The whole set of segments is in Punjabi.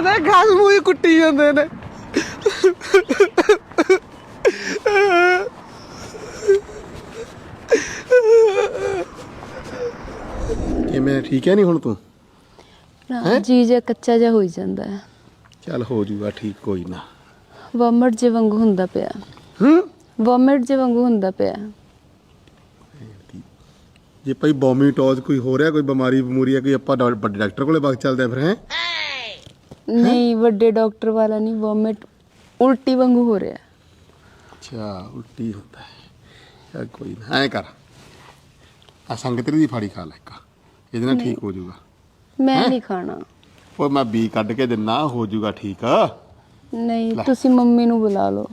ਇਹਦੇ ਘਾਸ ਮੂਹੀ ਕੁੱਟੀ ਜਾਂਦੇ ਨੇ। ਕਿਵੇਂ ਠੀਕ ਹੈ ਨਹੀਂ ਹੁਣ ਤੂੰ? ਨਾ ਜੀ ਜਿਹਾ ਕੱਚਾ ਜਿਹਾ ਹੋਈ ਜਾਂਦਾ ਹੈ। ਚੱਲ ਹੋ ਜੂਗਾ ਠੀਕ ਕੋਈ ਨਾ। ਵੋਮਿਟ ਜੇ ਵਾਂਗੂ ਹੁੰਦਾ ਪਿਆ। ਹੂੰ? ਵੋਮਿਟ ਜੇ ਵਾਂਗੂ ਹੁੰਦਾ ਪਿਆ। ਜੇ ਭਾਈ ਬੋਮੀਟੋਜ਼ ਕੋਈ ਹੋ ਰਿਹਾ ਕੋਈ ਬਿਮਾਰੀ ਬਮੂਰੀ ਹੈ ਕੋਈ ਆਪਾਂ ਡਾ- ਵੱਡੇ ਡਾਕਟਰ ਕੋਲੇ ਵਗ ਚੱਲਦੇ ਆ ਫਿਰ ਹੈ? ਨਹੀਂ ਵੱਡੇ ਡਾਕਟਰ ਵਾਲਾ ਨਹੀਂ ਵੋਮਿਟ ਉਲਟੀ ਵਾਂਗੂ ਹੋ ਰਿਹਾ। ਅੱਛਾ ਉਲਟੀ ਹੁੰਦਾ ਹੈ। ਚੱਲ ਕੋਈ ਨਾ ਐ ਕਰ। ਆ ਸੰਗਤਰੀ ਦੀ ਫਾੜੀ ਖਾ ਲੈ ਇੱਕ। ਇਹਦੇ ਨਾਲ ਠੀਕ ਹੋ ਜਾਊਗਾ ਮੈਂ ਨਹੀਂ ਖਾਣਾ। ਓਏ ਮੈਂ ਬੀ ਕੱਢ ਕੇ ਦਿੰਨਾ ਹੋ ਜਾਊਗਾ ਠੀਕ। ਨਹੀਂ ਤੁਸੀਂ ਮੰਮੀ ਨੂੰ ਬੁਲਾ ਲਓ।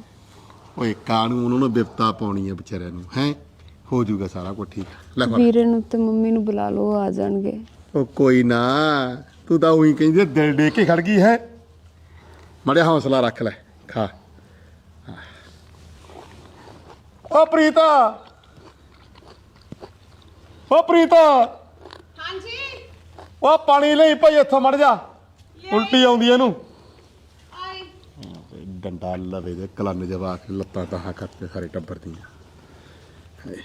ਓਏ ਕਾਨੂੰ ਉਹਨਾਂ ਨੂੰ ਬਿਪਤਾ ਪਾਉਣੀ ਹੈ ਵਿਚਾਰਿਆਂ ਨੂੰ ਹੈ? ਹੋ ਜਾਊਗਾ ਸਾਰਾ ਕੁਝ ਠੀਕ। ਲੈ ਵੀਰੇ ਨੂੰ ਤੇ ਮੰਮੀ ਨੂੰ ਬੁਲਾ ਲਓ ਆ ਜਾਣਗੇ। ਉਹ ਕੋਈ ਨਾ। ਤੂੰ ਤਾਂ ਉਹੀ ਕਹਿੰਦੀ ਆ, ਦਿਲ ਦੇ ਕੇ ਖੜ ਗਈ ਹੈ। ਮੜਿਆ ਹੌਸਲਾ ਰੱਖ ਲੈ ਖਾ। ਓ ਪ੍ਰੀਤਾ। ਓ ਪ੍ਰੀਤਾ। ਹਾਂਜੀ। ਓ ਪਾਣੀ ਲਈ ਭਾਈ ਇੱਥੋਂ ਮੜ ਜਾ। ਉਲਟੀ ਆਉਂਦੀ ਇਹਨੂੰ। ਆਈ ਡੰਡਾ ਲਵੇ ਦੇ ਕਲੰਨ ਜਵਾ ਕੇ ਲੱਤਾਂ ਤਾਹਾਂ ਕਰਤੇ ਸਾਰੇ ਟੱਬਰ ਦੀਆਂ। ਹਾਏ।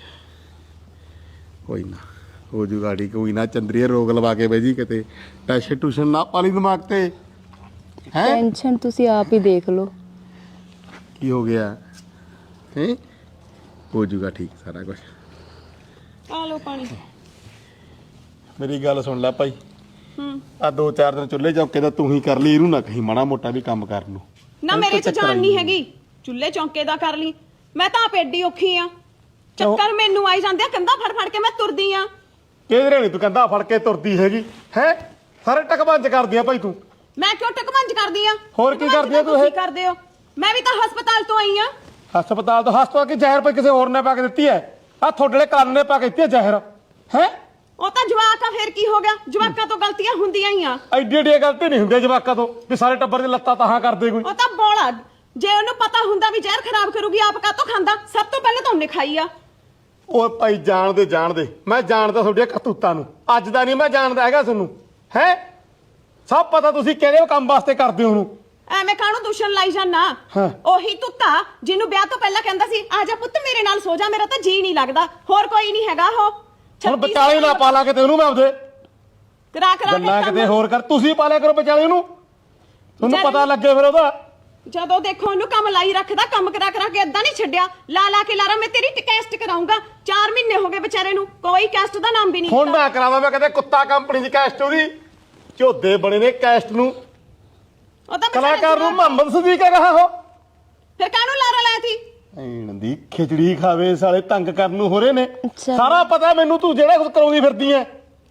ਕੋਈ ਨਾ। ਹੋ ਜੂ ਗਾੜੀ ਕੋਈ ਨਾ ਚੰਦਰੀਏ ਰੋਗ ਲਵਾ ਕੇ ਬਈ ਜੀ ਕਿਤੇ। ਟੈਸ਼ਨ ਟੂਸ਼ਨ ਨਾ ਪਾਲੀ ਦਿਮਾਗ ਤੇ ਹੈ? ਟੈਨਸ਼ਨ ਤੁਸੀਂ ਆਪ ਹੀ ਦੇਖ ਲਓ। ਕੀ ਹੋ ਗਿਆ? ਹੈ? ਹੋ ਜੂਗਾ ਠੀਕ ਸਾਰਾ ਕੁਝ ਆ ਲਓ ਪਾਣੀ। ਮੇਰੀ ਗੱਲ ਸੁਣ ਲੈ ਭਾਈ। ਹੂੰ। ਆ ਦੋ ਚਾਰ ਦਿਨ ਚੁੱਲ੍ਹੇ ਚੌਕੇ ਦਾ ਤੂੰ ਹੀ ਕਰ ਲਈ ਇਹਨੂੰ ਨਾ ਕਹੀਂ ਮਾੜਾ ਮੋਟਾ ਵੀ ਕੰਮ ਕਰਨ ਨੂੰ ਨਾ ਮੇਰੇ ਚ ਜਾਨ ਨਹੀਂ। ਹੈਗੀ। ਚੁੱਲ੍ਹੇ ਚੌਂਕੇ ਦਾ ਕਰ ਲਈ। ਮੈਂ ਤਾਂ ਆਪ ਐਡੀ ਔਖੀ ਆ। ਚੱਕਰ ਮੈਨੂੰ ਆਈ ਜਾਂਦੇ ਆ ਕੰਧਾ ਫੜ ਫੜ ਕੇ ਮੈਂ ਤੁਰਦੀ ਆ। ਕਿਹਦੇ ਨਹੀਂ ਤੂੰ ਕੰਧਾ ਫੜ ਕੇ ਤੁਰਦੀ ਹੈਗੀ। ਹੈ? ਸਾਰੇ ਟਕਬੰਜ ਕਰਦੀ ਆ ਭਾਈ ਤੂੰ। ਮੈਂ ਕਿਉਂ ਟਕਮੰਜ ਕਰਦੀ ਆ? ਹੋਰ ਕੀ ਟਕਮੰਜ ਕਰਦੀ ਆ ਤੂੰ ਇਹ? ਕਰਦੇ ਹੋ। ਮੈਂ ਵੀ ਤਾਂ ਹਸਪਤਾਲ ਤੋਂ ਆਈ ਆ। ਹਸਪਤਾਲ ਤੋਂ ਹਸਪਤਾਲ ਕਿ ਜ਼ਹਿਰ ਪਈ ਕਿਸੇ ਹੋਰ ਨੇ ਪਾ ਕੇ ਦਿੱਤੀ ਹੈ? ਆ ਤੁਹਾਡੇ ਕੰਨ ਨੇ ਪਾ ਕੇ ਦਿੱਤੀ ਹੈ ਜ਼ਹਿਰ। ਹੈ? ਉਹ ਤਾਂ ਜਵਾਕ ਆ ਫੇਰ ਕੀ ਹੋ ਗਿਆ? ਜਵਾਕਾਂ ਤੋਂ ਗਲਤੀਆਂ ਹੁੰਦੀਆਂ ਹੀ ਆ। ਐਡੀ ਐਡੀ ਗਲਤੀ ਨਹੀਂ ਹੁੰਦੀ ਜਵਾਕਾਂ ਤੋਂ ਵੀ ਸਾਰੇ ਟੱਬਰ ਦੇ ਲੱਤਾਂ ਤਾਹਾਂ ਕਰਦੇ ਕੋਈ। ਉਹ ਤਾਂ ਬੋਲਾ ਜੇ ਉਹਨੂੰ ਪਤਾ ਹੁੰਦਾ ਵੀ ਜ਼ਹਿਰ ਖਰਾਬ ਕਰੂਗੀ ਆਪ ਕਾਤੋਂ ਖਾਂਦਾ? ਸਭ ਤੋਂ ਪਹਿਲਾਂ ਤਾਂ ਉਹਨੇ ਖਾਈ ਆ। ਓਏ ਭਾਈ ਜਾਣਦੇ ਜਾਣਦੇ। ਮੈਂ ਜਾਣਦਾ ਤੁਹਾਡੀਆਂ ਕਰਤੂਤਾਂ ਨੂੰ। ਅੱਜ ਦਾ ਨਹੀਂ ਮੈਂ ਜਾਣਦਾ ਹੈਗਾ ਤੁਹਾਨੂੰ। ਹੈ? ਸਭ ਪਤਾ ਤੁਸੀਂ ਕਿਹੜੇ ਕੰਮ ਵਾਸਤੇ ਕਰਦੇ ਹੋ ਉਹਨੂੰ। ਐਵੇਂ ਕਾਹਨੂੰ ਦੁਸ਼ਣ ਲਾਈ ਜਾਨਾ ਹਾਂ। ਉਹੀ ਤੁੱਤਾ ਜਿਹਨੂੰ ਵਿਆਹ ਤੋਂ ਪਹਿਲਾਂ ਕਹਿੰਦਾ ਸੀ ਆ ਜਾ ਪੁੱਤ ਮੇਰੇ ਨਾਲ ਸੋ ਜਾ ਮੇਰਾ ਤਾਂ ਜੀ ਨਹੀਂ ਲੱਗਦਾ। ਹੋਰ ਕੋਈ ਨਹੀਂ ਹੈਗਾ ਉਹ। ਹੁਣ ਵਿਚਾਲੇ ਨਾ ਪਾ ਲਾ ਕਿਤੇ ਉਹਨੂੰ ਮੈਂ ਆਪਦੇ। ਕਰਾ ਕਰਾ ਕੇ ਗੱਲਾਂ ਕੰਮ। ਕਿਤੇ ਹੋਰ ਕਰ। ਤੁਸੀਂ ਪਾ ਲਿਆ ਕਰੋ ਵਿਚਾਲੇ ਉਹਨੂੰ। ਤੁਹਾਨੂੰ ਪਤਾ ਲੱਗੇ ਫਿਰ ਉਹਦਾ। ਜਦੋਂ ਦੇਖੋ ਉਹਨੂੰ ਕੰਮ ਲਾਈ ਰੱਖਦਾ ਕੰਮ ਕਰਾ ਕਰਾ ਕੇ ਏਦਾਂ ਨਹੀਂ ਛੱਡਿਆ। ਲਾ ਲਾ ਕੇ ਲਾਰਾ ਮੈਂ ਤੇਰੀ ਟੈਸਟ ਕਰਾਉਂਗਾ 4 ਮਹੀਨੇ ਹੋ ਗਏ ਵਿਚਾਰੇ ਨੂੰ ਕੋਈ ਕੈਸਟ ਦਾ ਨਾਮ ਵੀ ਨਹੀਂ ਹੁਣ। ਮੈਂ ਕਰਾਵਾ ਮੈਂ ਕਹਿੰਦੇ ਕੁੱਤਾ ਕੰਪਨੀ ਦੀ ਕੈਸਟ ਉਹਦੀ। ਝੋਦੇ ਬਣੇ ਨੇ ਕੈਸਟ ਨੂੰ। ਉਹ ਤਾਂ ਮੈਂ ਕਲਾਕਾਰ ਨੂੰ ਮੁਹੰਮਦ ਸਦੀਕ ਹੈਗਾ ਉਹ? ਫਿਰ ਕਾਹਨੂੰ ਲਾਰਾ ਲਾਇਆ ਸੀ? ਐਣ ਦੀ ਖਿਚੜੀ ਖਾਵੇ ਸਾਲੇ ਤੰਗ ਕਰਨ ਨੂੰ ਹੋ ਰਹੇ ਨੇ। ਅੱਛਾ। ਸਾਰਾ ਪਤਾ ਮੈਨੂੰ ਤੂੰ ਜਿਹੜਾ ਕੁਝ ਕਰਾਉਂਦੀ ਫਿਰਦੀ ਐ।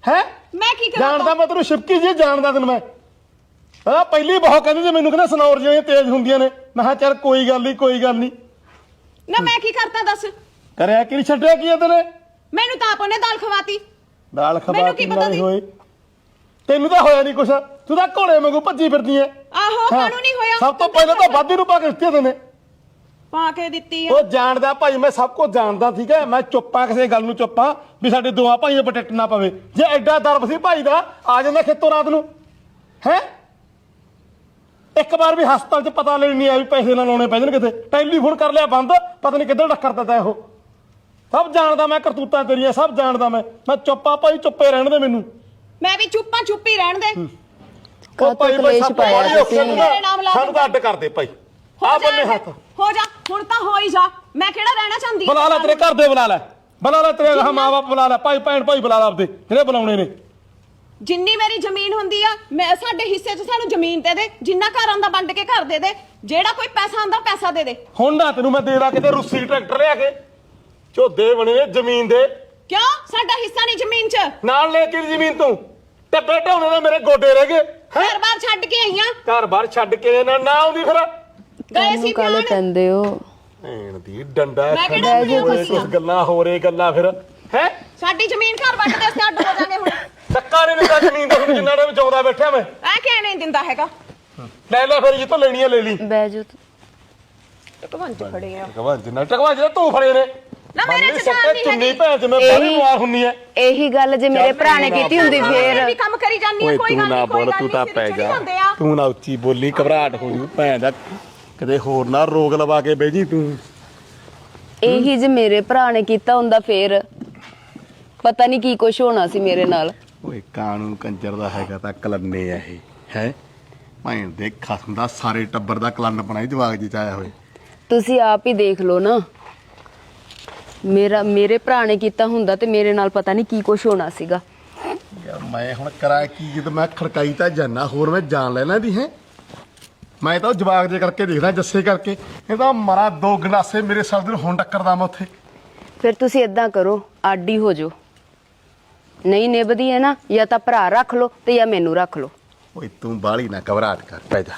ਹੈ? ਮੈਂ ਕੀ ਕਰਾਂ ਜਾਣਦਾ ਮੈਂ ਤੈਨੂੰ ਸ਼ਿਵਕੀ ਜੀ ਜਾਣਦਾ ਤੈਨੂੰ ਮੈਂ। ਆ ਪਹਿਲੀ ਬਹੁਤ ਕਹਿੰਦੀ ਸੀ ਮੈਨੂੰ ਕਹਿੰਦਾ ਸਨੌਰ ਜਿਹੜੀਆਂ ਤੇਜ਼ ਹੁੰਦੀਆਂ ਨੇ। ਮੈਂ ਕਿਹਾ ਚੱਲ ਕੋਈ ਗੱਲ ਨਹੀਂ ਕੋਈ ਗੱਲ ਨਹੀਂ ਨਾ ਮੈਂ ਕੀ ਕਰਤਾ ਦੱਸ? ਕਰਿਆ ਕਿ ਨਹੀਂ ਛੱਡਿਆ ਕੀ ਇਹਦੇ ਨੇ? ਮੈਨੂੰ ਤਾਂ ਆਪ ਉਹਨੇ ਦਾਲ ਖਵਾਤੀ। ਦਾਲ ਖਬਾ ਮੈਨੂੰ ਕੀ ਕੇ ਪਤਾ ਨਹੀਂ ਸੀ? ਹੋਏ ਤੈਨੂੰ ਤਾਂ ਹੋਇਆ ਨਹੀਂ ਕੁਛ। ਤੂੰ ਤਾਂ ਘੋੜੇ ਵਾਂਗੂ ਭੱਜੀ ਫਿਰਦੀ ਐ। ਆਹੋ ਹਾਂ। ਕਾਹਨੂੰ ਨਹੀਂ ਹੋਇਆ? ਸਭ ਤੋਂ ਪਹਿਲਾਂ ਤਾਂ ਵਾਧੀ ਨੂੰ ਪਾ ਕੇ ਦਿੱਤੀ ਇਹਦੇ ਨੇ। ਪਾ ਕੇ ਦਿੱਤੀ ਆ। ਉਹ ਜਾਣਦਾ ਭਾਈ ਮੈਂ ਸਭ ਕੁਝ ਜਾਣਦਾ ਠੀਕ ਹੈ ਮੈਂ ਚੁੱਪਾਂ ਕਿਸੇ ਗੱਲ ਨੂੰ ਚੁੱਪਾਂ ਵੀ ਸਾਡੇ ਦੋਹਾਂ ਭਾਈਆਂ ਪਰ ਟੱਟ ਨਾ ਪਵੇ। ਜੇ ਐਡਾ ਦਰਬ ਸੀ ਭਾਈ ਦਾ ਆ ਜਾਂਦਾ ਖੇਤੋਂ ਰਾਤ ਨੂੰ। ਹੈ? ਇੱਕ ਵਾਰ ਵੀ ਹਸਪਤਾਲ 'ਚ ਪਤਾ ਲੈਣ ਨਹੀਂ ਆਇਆ ਵੀ ਪੈਸੇ ਨਾ ਲਾਉਣੇ ਪੈ ਜਾਣ ਕਿਤੇ। ਟੈਲੀਫੋਨ ਕਰ ਲਿਆ ਬੰਦ ਪਤਾ ਨਹੀਂ ਕਿੱਧਰ ਡੱਕਰ ਦਿੱਤਾ ਇਹੋ। ਸਭ ਜਾਣਦਾ ਮੈਂ ਕਰਤੂਤਾਂ ਤੇਰੀਆਂ ਸਭ ਜਾਣਦਾ ਮੈਂ। ਮੈਂ ਚੁੱਪਾ ਭਾਈ ਚੁੱਪੇ ਰਹਿਣ ਦੇ ਮੈਨੂੰ। ਮੈਂ ਵੀ ਚੁੱਪਾਂ ਚੁੱਪੀ ਰਹਿਣ ਦੇ। ਉਹ ਕਾਹਤੋਂ ਭਾਈ ਕਲੇਸ਼ ਸਭ ਤੋਂ ਪਾਇਆ ਮਾੜੀ ਔਖੀ ਤੁਸੀਂ? ਨੂੰ ਮੇਰੇ ਨਾਮ ਲਾ ਸਾਨੂੰ ਤਾਂ ਅੱਡ ਕਰ ਦੇ ਭਾਈ। ਆ ਬੰਨੇ ਹੱਥ। ਹੋ ਜਾ ਹੁਣ ਤਾਂ ਹੋ ਹੀ ਜਾ। ਮੈਂ ਕਿਹੜਾ ਰਹਿਣਾ ਚਾਹੁੰਦੀ? ਬੁਲਾ ਲੈ ਤੇਰੇ ਘਰ ਦੇ ਬੁਲਾ ਲੈ। ਬੁਲਾ ਲੈ ਤੇਰੇ ਮਾਂ ਬਾਪ ਬੁਲਾ ਲੈ। ਭਾਈ ਭੈਣ ਭਾਈ ਬੁਲਾ ਲੈ ਆਪਦੇ। ਜਿਹੜੇ ਬੁਲਾਉਣੇ ਨੇ। ਜਿੰਨੀ ਮੇਰੀ ਜ਼ਮੀਨ ਹੁੰਦੀ ਆ ਮੈਂ ਸਾਡੇ ਹਿੱਸੇ 'ਚ ਸਾਨੂੰ ਜ਼ਮੀਨ ਦੇ ਦੇ ਜਿੰਨਾ ਘਰ ਆਉਂਦਾ ਵੰਡ ਕੇ ਘਰ ਦੇ ਦੇ ਜਿਹੜਾ ਕੋਈ ਪੈਸਾ ਆਉਂਦਾ ਪੈਸਾ ਦੇ ਦੇ। ਹੁਣ ਨਾ ਤੈਨੂੰ ਮੈਂ ਦੇਦਾ ਕਿਤੇ ਰੁੱਸੀ ਟਰੈਕਟਰ ਲਿਆ ਕੇ ਝੋਦੇ ਬਣੇ ਨੇ ਜ਼ਮੀਨ ਦੇ। ਕਿਉਂ? ਸਾਡਾ ਹਿੱਸਾ ਨਹੀਂ ਜ਼ਮੀਨ 'ਚ। ਨਾਲ ਲੈ ਕੇ ਜ਼ਮੀਨ ਤੂੰ। ਤੇ ਬੇਟੇ ਹੁਣੇ ਦੇ ਮੇਰੇ ਗੋਡੇ ਰਹਿ ਗਏ ਹੈ? ਘਰ-ਬਾਰ ਛੱਡ ਕੇ ਆਈਆਂ ਘਰ ਬਾਹਰ ਛੱਡ ਕੇ ਨਾ ਨਾ ਆਉਂਦੀ ਫਿਰ। ਗਏ ਸੀ ਕਾਹਨੂੰ ਕਾਲੇ ਪਿਆਣ ਪੈਂਦੇ ਹੋ? ਐਣ ਦੀ ਡੰਡਾ ਮੈਂ ਕਿਹੜਾ ਖੰਡੇ ਬੁੜੀਆਂ ਹੋਏ? ਕੁਛ ਗੱਲਾਂ ਹੋ ਰੇ ਗੱਲਾਂ ਫਿਰ ਹੈ? ਸਾਡੀ ਜ਼ਮੀਨ ਘਰ ਵੱਟ ਦੇ ਅਸੀਂ ਅੱਡ ਹੋ ਜਾਾਂਗੇ ਹੁਣ। ਟੱਕਾ ਨਹੀਂ ਦਿੰਦਾ ਜ਼ਮੀਨ ਦਾ ਹੁਣ ਜਿੰਨਾ ਦੇ ਵਿੱਚ ਆਉਂਦਾ ਬੈਠਿਆ ਮੈਂ। ਐ ਕਿਹ ਨਹੀਂ ਦਿੰਦਾ ਹੈਗਾ? ਲੈ ਲੈ ਫਿਰ ਜਿੱਤੋਂ ਲੈਣੀ ਆ ਲੈ ਲਈ। ਖੜੇ ਆ। ਟਕਵਾ ਜਿੰਨਾ ਟਕਵਾ ਜਿਹੜਾ ਤੂੰ ਫੜੇ ਨੇ। ਨਾ ਮੇਰੇ ਬੰਦੇ ਚ ਜਾਨ ਤੇ ਨਹੀਂ ਹੈਗੀ। ਭੈਣ ਜਿਵੇਂ ਬੜੀ ਮਾਰ ਹੁੰਨੀ ਐ ਇਹੀ ਗੱਲ ਜੇ ਮੇਰੇ ਚੱਲ ਭਰਾ ਨੇ ਤੂੰ ਨਾ ਕੀਤੀ ਹੁੰਦੀ ਬੋਲ। ਇਹ ਵੀ ਫੇਰ ਕੰਮ ਕਰੀ ਜਾਂਦੀ ਹੈ ਓਏ ਕੋਈ ਤੂੰ ਗੱਲ ਨਾ ਨਹੀਂ ਕੋਈ ਬੋਲ ਗੱਲ ਤੂੰ ਤਾਂ ਨਹੀਂ ਪੈ ਸਿਰ ਚੜੀ ਜਾ। ਹੁੰਦੇ ਆ। ਤੂੰ ਨਾ ਉੱਚੀ ਬੋਲੀ ਘਬਰਾਹਟ ਹੋ ਜੂ ਭੈਣ ਦਾ। ਕਿਤੇ ਹੋਰ ਨਾ ਰੋਗ ਲਵਾ ਕੇ ਬਹਿ ਜੀ ਤੂੰ। ਇਹੀ ਜੇ ਮੇਰੇ ਭਰਾ ਨੇ ਕੀਤਾ ਹੁੰਦਾ ਫੇਰ ਪਤਾ ਨਹੀਂ ਕੀ ਕੁਝ ਹੋਣਾ ਸੀ ਮੇਰੇ ਨਾਲ। ਓਏ ਕਾਣੂ ਕੰਜਰ ਦਾ ਹੈਗਾ ਤਾਂ ਕਲੰਨੇ ਆ ਇਹ ਹੈ? ਭੈਣ ਦੇ ਖਸਮ ਦਾ ਸਾਰੇ ਟੱਬਰ ਦਾ ਕਲੰਨ ਬਣਾਈ ਜਵਾਗ ਜੀ ਚ ਆਇਆ ਹੋਏ। ਤੁਸੀਂ ਆਪ ਹੀ ਦੇਖ ਲਓ ਨਾ। ਮੇਰਾ ਮੇਰੇ ਭਰਾ ਨੇ ਕੀਤਾ ਹੁੰਦਾ ਤੇ ਮੇਰੇ ਨਾਲ ਪਤਾ ਨਹੀਂ ਕੀ ਕੁਝ ਹੋਣਾ ਸੀਗਾ। ਯਾਰ ਮੈਂ ਹੁਣ ਕਰਾਂ ਕੀ ਜਦ ਮੈਂ ਖੜਕਾਈ ਤਾਂ ਜਾਨਾ ਹੋਰ ਮੈਂ ਜਾਣ ਲੈਣਾ ਦੀ ਹੈ? ਮੈਂ ਤਾਂ ਉਹ ਜਵਾਗ ਜੇ ਕਰਕੇ ਦੇਖਦਾ ਜੱਸੇ ਕਰਕੇ। ਇਹ ਤਾਂ ਮਰਾ ਦੋ ਗਨਾਸੇ ਮੇਰੇ ਸਰ ਦੇ ਹੁਣ ਟੱਕਰਦਾ ਮੈਂ ਉੱਥੇ। ਫਿਰ ਤੁਸੀਂ ਇਦਾਂ ਕਰੋ ਆਡੀ ਹੋ ਜਾਓ। ਨਹੀਂ ਨਿਭਦੀ ਹੈ ਨਾ ਜਾਂ ਤਾਂ ਭਰਾ ਰੱਖ ਲਓ ਤੇ ਜਾਂ ਮੈਨੂੰ ਰੱਖ ਲਓ। ਓਏ ਤੂੰ ਬਾਹਲੀ ਨਾ ਘਬਰਾਹਟ ਕਰ। ਪੈ ਜਾ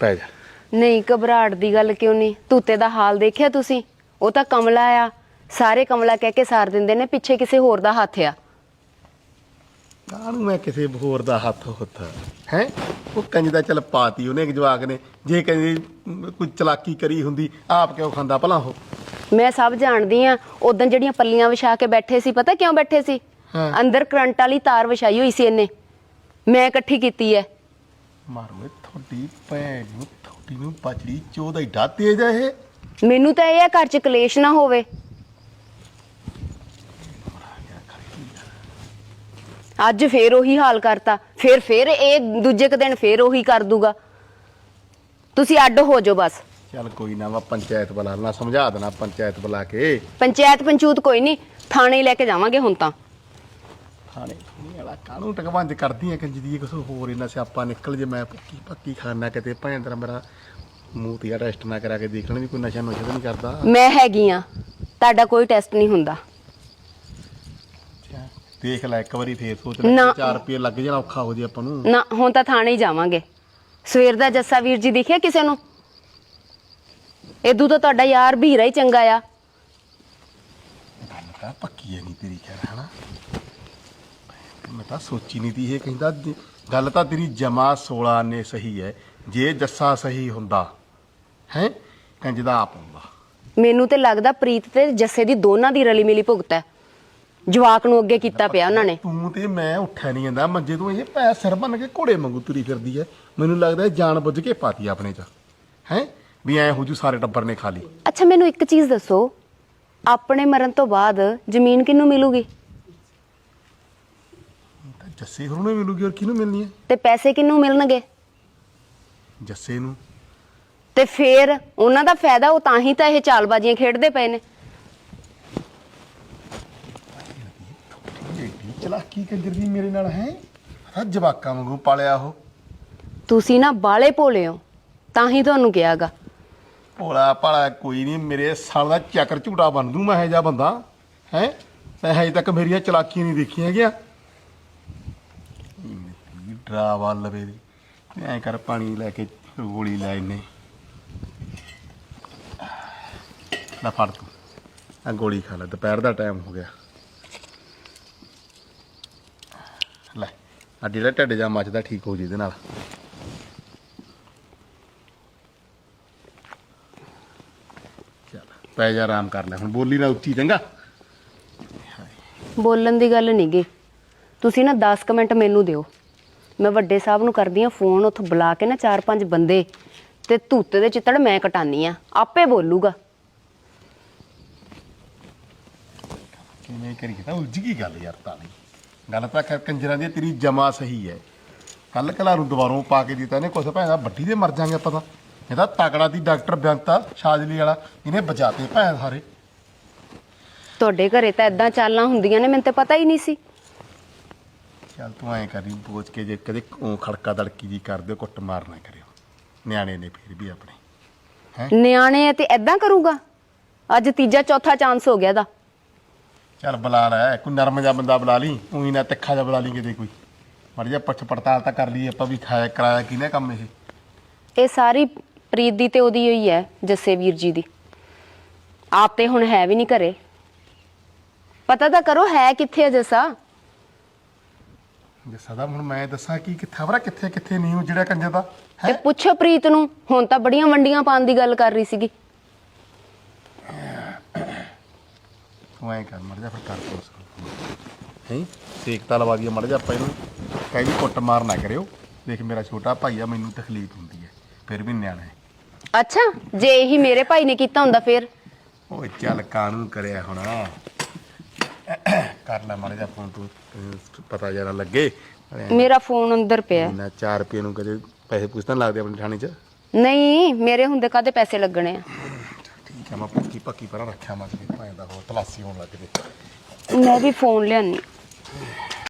ਪੈ ਜਾ। ਨਹੀਂ ਘਬਰਾਹਟ ਦੀ ਗੱਲ ਕਿਉਂ ਨਹੀਂ? ਤੂਤੇ ਦਾ ਹਾਲ ਦੇਖਿਆ ਤੁਸੀਂ? ਉਹ ਤਾਂ ਕਮਲਾ ਆ। ਸਾਰੇ ਕਮਲਾ ਕਹਿ ਕੇ ਸਾਰ ਦਿੰਦੇ ਨੇ ਪਿੱਛੇ ਕਿਸੇ ਹੋਰ ਦਾ ਹੱਥ ਆ। ਕਾਹਨੂੰ ਮੈਂ ਕਿਸੇ ਹੋਰ ਦਾ ਹੱਥ ਹੁੱਥ? ਹੈ? ਉਹ ਕੰਜ ਦਾ ਚਲ ਪਾਤੀ ਉਹਨੇ ਜਵਾਕ ਨੇ। ਜੇ ਕਹਿੰਦੀ ਕੋਈ ਚਲਾਕੀ ਕਰੀ ਹੁੰਦੀ ਆਪ ਕਿਉਂ ਖਾਂਦਾ ਭਲਾ ਉਹ? ਮੈਂ ਸਭ ਜਾਣਦੀ ਆ ਉਦੋਂ ਜਿਹੜੀਆਂ ਪੱਲੀਆਂ ਵਿਛਾ ਕੇ ਬੈਠੇ ਸੀ ਪਤਾ ਕਿਉਂ ਬੈਠੇ ਸੀ। ਅੰਦਰ ਕਰੰਟ ਵਾਲੀ ਤਾਰ ਵਿਛਾਈ ਹੋਈ ਸੀ ਇਹਨੇ। ਮੈਂ ਇਕੱਠੀ ਕੀਤੀ ਹੈ ਮਾਰ ਓਏ ਤੁਹਾਡੀ ਭੈਣ ਨੂੰ ਤੁਹਾਡੀ ਨੂੰ ਬਚੜੀ ਚੋਦਾ ਏਡਾ ਤੇਜ ਆ ਇਹ। ਮੈਨੂੰ ਤਾਂ ਇਹ ਆ ਘਰ ਚ ਕਲੇਸ਼ ਨਾ ਹੋਵੇ। ਅੱਜ ਫੇਰ ਉਹੀ ਹਾਲ ਕਰਤਾ। ਫੇਰ ਫੇਰ ਇਹ ਦੂਜੇ ਕੁ ਦਿਨ ਫੇਰ ਉਹੀ ਕਰ ਦੂਗਾ। ਤੁਸੀਂ ਅੱਡ ਹੋ ਜਾਓ ਬਸ। ਚੱਲ ਕੋਈ ਨਾ ਮੈਂ ਪੰਚਾਇਤ ਬੁਲਾ ਲਾ ਸਮਝਾ ਦੇਣਾ ਪੰਚਾਇਤ ਬੁਲਾ ਕੇ। ਪੰਚਾਇਤ ਪੰਚੂਤ ਕੋਈ ਨਹੀਂ ਥਾਣੇ ਲੈ ਕੇ ਜਾਵਾਂਗੇ ਹੁਣ ਤਾਂ। ਥਾਣੇ ਥੂਣੇ ਵਾਲਾ ਕਾਹਨੂੰ ਟਕਵੰਜ ਕਰਦੀ ਆ ਕੰਜ ਦੀ ਕੁਛ ਹੋਰ ਇਹਨਾਂ ਸਿਆਪਾ ਨਿਕਲ ਜੇ ਮੈਂ ਪੱਕੀ ਪੱਕੀ ਖਾਣਾ ਕਿਤੇ। ਭੈਣ ਤੇਰਾ ਮੇਰਾ ਮੂੰਹ ਤੇ ਟੈਸਟ ਨਾ ਕਰਾ ਕੇ ਦੇਖ ਲੈਣ ਵੀ ਕੋਈ ਨਸ਼ਾ ਨੁਸ਼ਾ ਤਾਂ ਨਹੀਂ ਕਰਦਾ। ਮੈਂ ਹੈਗੀ ਆ ਤੁਹਾਡਾ ਕੋਈ ਟੈਸਟ ਨਹੀਂ ਹੁੰਦਾ। ਦੇਖ ਲੈ ਇੱਕ ਵਾਰੀ ਫੇਰ ਸੋਚ ਨਾ। ਲੈ 4 ਰੁਪਏ ਲੱਗ ਜਾਣਾ ਔਖਾ ਹੋ ਜੇ ਆਪਾਂ ਨੂੰ। ਨਾ ਹੁਣ ਤਾਂ ਥਾਣੇ ਹੀ ਜਾਵਾਂਗੇ। ਸਵੇਰ ਦਾ ਜੱਸਾ ਵੀਰ ਜੀ ਦਿਖਿਆ ਕਿਸੇ ਨੂੰ? ਇਦੂ ਤਾਂ ਤੁਹਾਡਾ ਯਾਰ ਵੀਰਾ ਹੀ ਚੰਗਾ ਆ। ਗੱਲ ਤਾਂ ਪੱਕੀ ਹੈ ਨਹੀਂ ਤੇਰੀ। ਮੈਂ ਤਾਂ ਸੋਚੀ ਨਹੀਂ ਤੀ ਇਹ ਕਹਿੰਦਾ ਗੱਲ ਤਾਂ ਤੇਰੀ ਜਮਾ 16 ਨੇ ਸਹੀ ਹੈ ਜੇ ਜੱਸਾ ਸਹੀ ਹੁੰਦਾ ਹੈ? ਕੰਜ ਦਾ ਆਪ ਹੁੰਦਾ। ਮੈਨੂੰ ਤੇ ਲੱਗਦਾ ਪ੍ਰੀਤ ਤੇ ਜੱਸੇ ਦੀ ਦੋਨਾਂ ਦੀ ਰਲੀ ਮਿਲੀ ਭੁਗਤ ਹੈ ਜਵਾਕ ਨੂੰ ਅੱਗੇ ਕੀਤਾ ਪਿਆ ਉਹਨਾਂ ਨੇ। ਤੂੰ ਤੇ ਮੈਂ ਉੱਠਿਆ ਨਹੀਂ ਜਾਂਦਾ ਮੰਜੇ ਤੋਂ ਇਹ ਪੈ ਸਿਰ ਬਨ ਕੇ ਘੋੜੇ ਵਾਂਗੂ ਤੁਰੀ ਫਿਰਦੀ ਹੈ ਮੈਨੂੰ ਲੱਗਦਾ ਇਹ ਜਾਣ ਬੁੱਝ ਕੇ ਪਾਤੀ ਆਪਣੇ ਚ ਹੈ? ਵੀ ਐ ਹੋ ਜੂ ਸਾਰੇ ਟੱਬਰ ਨੇ ਖਾ ਲਈ। ਅੱਛਾ ਮੈਨੂੰ ਇੱਕ ਚੀਜ਼ ਦੱਸੋ ਆਪਣੇ ਮਰਨ ਤੋਂ ਬਾਅਦ ਜ਼ਮੀਨ ਕਿਹਨੂੰ ਮਿਲੂਗੀ? ਜੱਸੇ ਹੋਰ ਨੂੰ ਮਿਲੂਗੀ ਔਰ ਕਿਹਨੂੰ ਮਿਲਣੀ ਹੈ? ਤੇ ਪੈਸੇ ਕਿਹਨੂੰ ਮਿਲਣਗੇ? ਜੱਸੇ ਨੂੰ। ਤੇ ਫੇਰ ਉਹਨਾਂ ਦਾ ਫਾਇਦਾ ਉਹ ਤਾਂ ਹੀ ਤਾਂ ਇਹ ਚਾਲਬਾਜ਼ੀਆਂ ਖੇਡਦੇ ਪਏ ਨੇ। ਏਡੀ ਚਲਾਕੀ ਕੰਜਰ ਦੀ ਮੇਰੇ ਨਾਲ ਹੈ? ਹਾਂ ਜਵਾਕਾਂ ਵਾਂਗੂ ਪਾਲਿਆ ਉਹ। ਤੁਸੀਂ ਨਾ ਬਾਲੇ ਭੋਲੇ ਹੋ ਤਾਂ ਹੀ ਤੁਹਾਨੂੰ ਕਿਹਾਗਾ। ਭੋਲਾ ਭਾਲਾ ਕੋਈ ਨਹੀਂ ਮੇਰੇ ਸਾਲ ਦਾ ਚੱਕਰ ਝੂਟਾ ਬਣ ਦੂੰ ਮੈਂ ਇਹ ਜਾ ਬੰਦਾ। ਹੈ? ਮੈਂ ਹਜੇ ਤੱਕ ਮੇਰੀਆਂ ਚਲਾਕੀਆਂ ਨਹੀਂ ਦੇਖੀਆਂ ਗਿਆ ਡਰਾਵਾ ਲਵੇ ਦੀ। ਐ ਕਰ ਪਾਣੀ ਲੈ ਕੇ ਗੋਲੀ ਲੈ ਇਹਨੇ ਲੈ ਫੜ ਤੂੰ। ਆ ਗੋਲੀ ਖਾ ਲੈ, ਦੁਪਹਿਰ ਦਾ ਟਾਈਮ ਹੋ ਗਿਆ। ਲੈ, ਆ ਜਿਹੜਾ ਢਿੱਡ ਜਾ ਮੱਚਦਾ ਠੀਕ ਹੋ ਜੀ ਇਹਦੇ ਨਾਲ। ਚੱਲ, ਪੈ ਜਾ ਆਰਾਮ ਕਰ ਲੈ, ਹੁਣ ਬੋਲੀ ਨਾ ਉੱਚੀ, ਚੰਗਾ? ਬੋਲਣ ਦੀ ਗੱਲ ਨਹੀਂ ਗੀ। ਤੁਸੀਂ ਨਾ 10 ਮਿੰਟ ਮੈਨੂੰ ਦਿਓ। ਮੈਂ ਵੱਡੇ ਸਾਹਿਬ ਨੂੰ ਕਰਦੀ ਆ ਫੋਨ ਉੱਥੋਂ ਬੁਲਾ ਕੇ ਨਾ ਚਾਰ ਪੰਜ ਬੰਦੇ ਤੇ ਧੂਤੇ ਦੇ ਚਿੱਤੜ ਮੈਂ ਕਟਾਨੀ ਆ ਆਪੇ ਬੋਲੂਗਾ। ਕਿਵੇਂ ਕਰੀ ਤਾਂ ਉਲਝ ਗਈ ਗੱਲ ਯਾਰ ਤਾਂ ਨਹੀਂ ਗੱਲ ਤਾਂ ਕਰ ਕੰਜਰਾਂ ਦੀ ਤੇਰੀ ਜਮਾ ਸਹੀ ਹੈ। ਕੱਲ ਕਲਾ ਨੂੰ ਦੁਬਾਰੋਂ ਪਾ ਕੇ ਦਿੱਤਾ ਨੇ ਕੁਛ ਭੈਣਾ ਵੱਡੀ ਦੇ ਮਰ ਜਾਾਂਗੇ ਆਪਾਂ ਤਾਂ। ਇਹਦਾ ਤਕੜਾ ਦੀ ਡਾਕਟਰ ਬੇਅੰਤਾ ਸ਼ਾਜਲੀ ਵਾਲਾ ਇਹਨੇ ਬਚਾਤੇ ਭੈਣ ਸਾਰੇ। ਤੁਹਾਡੇ ਘਰੇ ਤਾਂ ਇਦਾਂ ਚਾਲਾਂ ਹੁੰਦੀਆਂ ਨੇ ਮੈਨੂੰ ਤੇ ਪਤਾ ਹੀ ਨਹੀਂ ਸੀ। ਚੱਲ ਤੂੰ ਐਂ ਕਰੀ ਪੋਚ ਕੇ ਜੇ ਕਦੇ ਊਂ ਖੜਕਾ ਦੜਕੀ ਜੀ ਕਰ ਦਿਓ ਕੁੱਟ ਮਾਰ ਨਾ ਕਰਿਓ। ਨਿਆਣੇ ਨੇ ਫਿਰ ਵੀ ਆਪਣੇ ਨਿਆਣੇ ਆ ਤੇ ਇਦਾਂ ਕਰੂਗਾ? ਅੱਜ ਤੀਜਾ ਚੌਥਾ ਚਾਂਸ ਹੋ ਗਿਆ ਦਾ ਚੱਲ ਬੁਲਾ ਲੈ ਕੋਈ ਨਰਮ ਜਿਹਾ ਬੰਦਾ ਬੁਲਾ ਲਈ ਉਹੀ ਨਾ ਤਿੱਖਾ ਜਿਹਾ ਬੁਲਾ ਲਈ ਕਿਤੇ ਕੋਈ। ਮਰ ਜਾ ਪੁੱਛ ਪੜਤਾਲ ਤਾਂ ਕਰ ਲਈ ਆਪਾਂ ਵੀ ਖਾਇਆ ਕਰਾਇਆ ਕਿਹਨੇ ਕੰਮ ਇਹ? ਇਹ ਸਾਰੀ ਪ੍ਰੀਤ ਦੀ ਤੇ ਉਹਦੀ ਹੋਈ ਹੈ ਜੱਸੇ ਵੀਰ ਜੀ ਦੀ। ਆਪ ਤੇ ਹੁਣ ਹੈ ਵੀ ਨਹੀਂ ਘਰੇ। ਪਤਾ ਤਾਂ ਕਰੋ ਹੈ ਕਿੱਥੇ ਹੈ ਜੱਸਾ? ਜੇ ਸਦਾ ਹੁਣ ਮੈਂ ਦੱਸਾਂ ਕੀ ਕਿੱਥਾ ਵਰਾ ਕਿੱਥੇ ਕਿੱਥੇ ਨਹੀਂ ਉਹ ਜਿਹੜਾ ਕੰਜਰ ਦਾ ਤੇ ਪੁੱਛੋ ਪ੍ਰੀਤ ਨੂੰ ਹੁਣ ਤਾਂ ਬੜੀਆਂ ਮੰਡੀਆਂ ਪਾਣ ਦੀ ਗੱਲ ਕਰ ਰਹੀ ਸੀਗੀ। ਤੂੰ ਐਂ ਕਰ ਮੜ ਜਾ ਫਿਰ ਕਰ ਕੋਸ ਹੈ? ਸੇਕ ਤਾਂ ਲਵਾ ਦਈਏ ਮੜ ਜਾ ਆਪਾਂ ਇਹਨੂੰ। ਕਹੀ ਵੀ ਕੁੱਟ ਮਾਰ ਨਾ ਕਰਿਓ। ਦੇਖ ਮੇਰਾ ਛੋਟਾ ਭਾਈ ਆ ਮੈਨੂੰ ਤਕਲੀਫ ਹੁੰਦੀ ਹੈ ਫਿਰ ਵੀ ਨਿਆਣਾ ਹੈ। ਅੱਛਾ ਜੇ ਇਹੀ ਮੇਰੇ ਭਾਈ ਨੇ ਕੀਤਾ ਹੁੰਦਾ ਫੇਰ? ਓਏ ਚੱਲ ਕਾਨੂੰਨ ਕਰਿਆ ਹੁਣ। ਕਰ ਲੈ ਮੜ ਜਾ ਫੋਨ ਤੂੰ ਅਹ, ਪਤਾ ਜਰਾ ਲੱਗੇ। ਮੇਰਾ ਫੋਨ ਅੰਦਰ ਪਿਆ। ਨਾ 4 ਰੁਪਏ ਨੂੰ ਕਦੇ ਪੈਸੇ ਪੁੱਛਤਾਂ ਲੱਗਦੇ ਆਪਣੇ ਥਾਣੇ 'ਚ? ਨਹੀਂ ਮੇਰੇ ਹੁੰਦੇ ਕਾਦੇ ਪੈਸੇ ਲੱਗਣੇ ਆ? ਠੀਕ ਹੈ ਮੈਂ ਪੱਕੀ ਪੱਕੀ ਪਰਾਂ ਰੱਖਿਆ ਮੈਂ ਤੇ ਭਾਵੇਂ ਦਾ ਹੋਰ ਤਲਾਸੀ ਹੋਣ ਲੱਗ ਜੇ। ਮੈਂ ਵੀ ਫੋਨ ਲਿਆਨੀ।